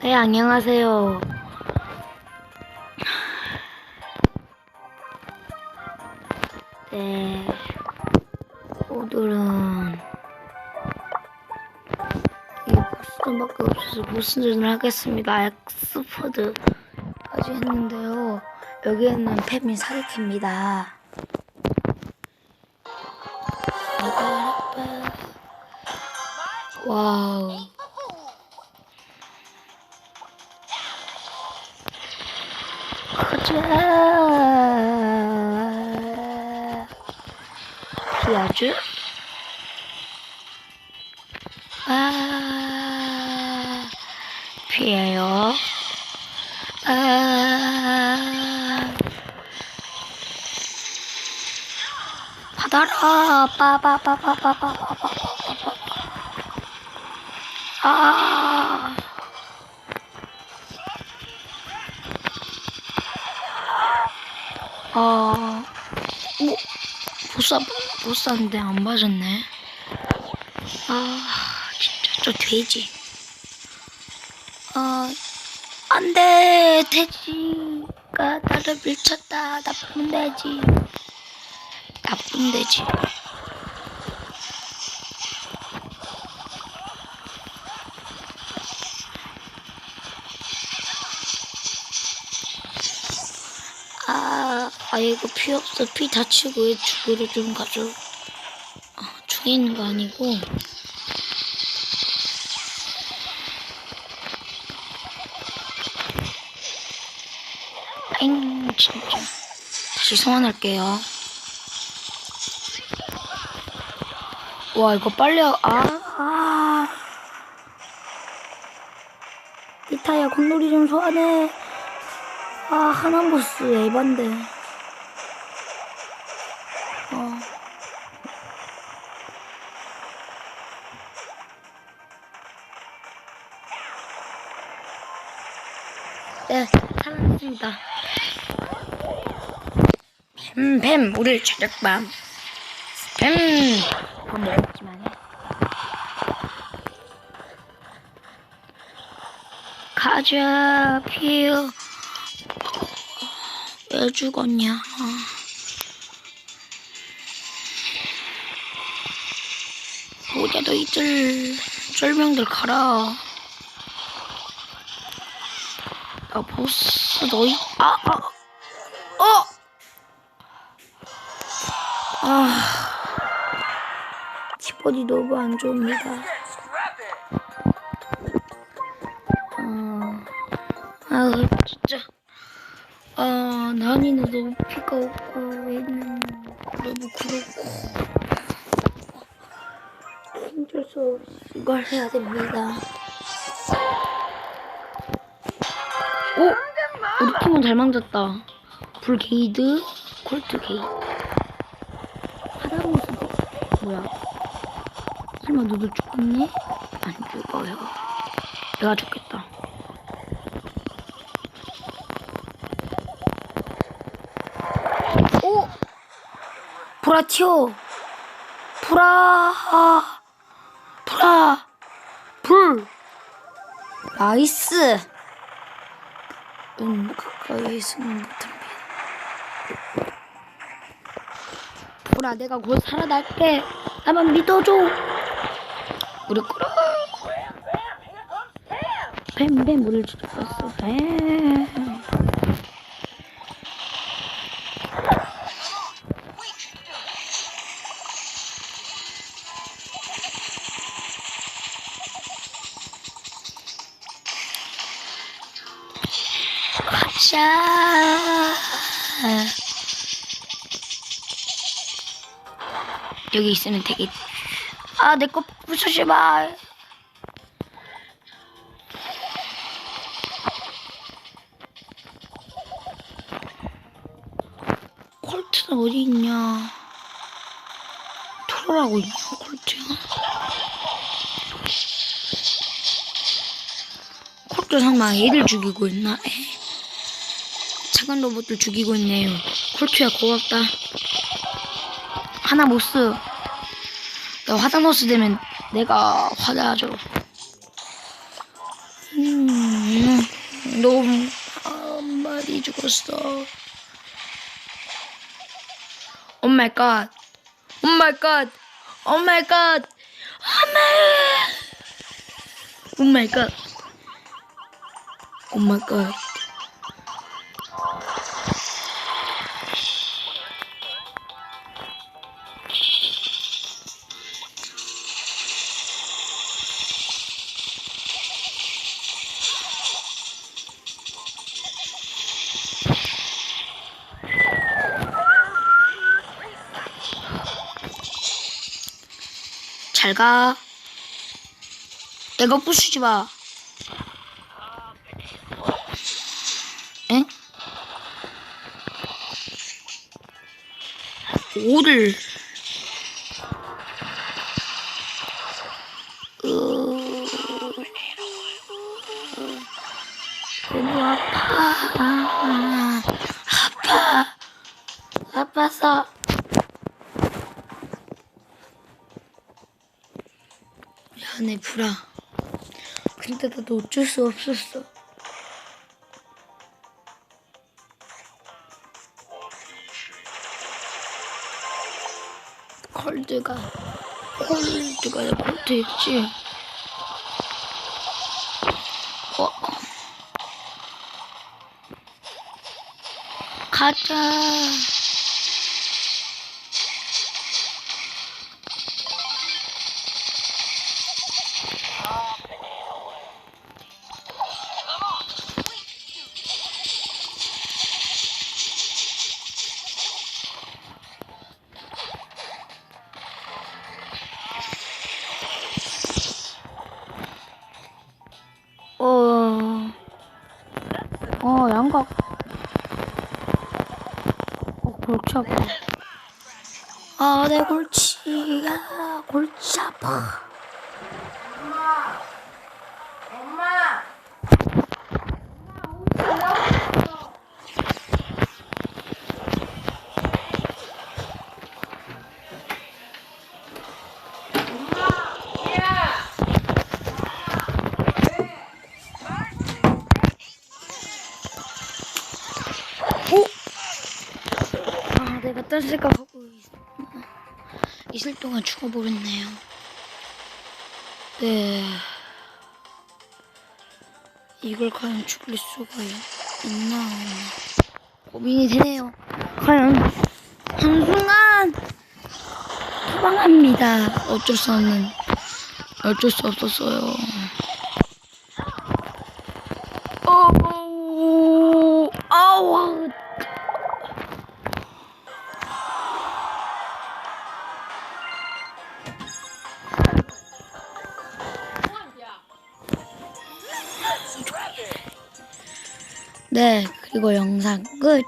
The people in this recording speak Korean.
네, 안녕하세요. 네, 오늘은 이 보스전밖에 없어서 보스전을 하겠습니다. 엑스퍼드까지 했는데요. 여기에는 팸이 사리키입니다. 와우. 가자. 피아주. 아, 피해요. 아, 받아라. 빠바바바바바바바. 아. 아, 오, 보쌈, 보쌈인데 안 맞았네. 아, 진짜 저 돼지. 아, 안 돼, 돼지가 나를 밀쳤다. 나쁜 돼지. 나쁜 돼지. 아, 아 이거 피 없어. 피 다치고 왜 죽으러 좀 가져. 아, 죽이는 거 아니고. 엥, 진짜. 다시 소환할게요. 와, 이거 빨리, 하... 아, 아. 이타야, 공놀이 좀 소환해. 아, 하나보스 에반데. 어. 네, 살았습니다. 뱀, 뱀, 우리 저녁밤. 뱀! 밥 먹었지만. 가자, 피어. 왜 죽었냐? 아. 모자도 이들 쫄명들 가라. 나 보스 너희 아 아. 어. 아. 기분이 너무 안 좋습니다. 아, 아 진짜. 아, 난이는 너무 피가 없고, 얘는 너무 그렇고. 수 이걸 해야 됩니다. 오! 우리 팀은 잘 만졌다. 불 게이드, 콜트 게이드. 하다못은 뭐야? 설마 너도 죽겠니? 안 죽어요. 내가 죽겠다. 오! 보라티오! 보라! 보라! 불! 나이스! 너무 가까이 있으면 못합니다. 보라, 내가 곧 살아날게. 나만 믿어줘. 우리 끌어. 뱀 뱀 물을 죽였어. 뱀. 자. 여기 있으면 되게 아, 내 거 부수지 마. 콜트는 어디 있냐? 트롤하고 있냐, 콜트가? 콜트 상마 애를 죽이고 있나? 에. 작은 로봇들 죽이고 있네요. 콜트야 고맙다. 하나 모스. 나 화장 모스 되면 내가 화나죠. 음, 너무 한 마리 죽었어. 오 마이 갓. 오 마이 갓. 오 마이 갓. 오 마이 갓. 오 마이 갓. 오 마이 갓. 잘 가. 내가 부수지 마. 에? 오를. 아파. 아파. 아파서. 불아. 근데 나도 어쩔 수 없었어. 콜드가, 콜드가 내 콜드 있지? 어. 가자. 어, 양각. 어, 골치 아파. 아, 내 골치가, 골치 아파. 딴 생각하고 있, 있을 동안 죽어버렸네요. 네. 이걸 과연 죽일 수가 있나. 고민이 되네요. 과연, 한순간, 도망갑니다. 어쩔 수 없는, 어쩔 수 없었어요. 네, 그리고 영상 끝.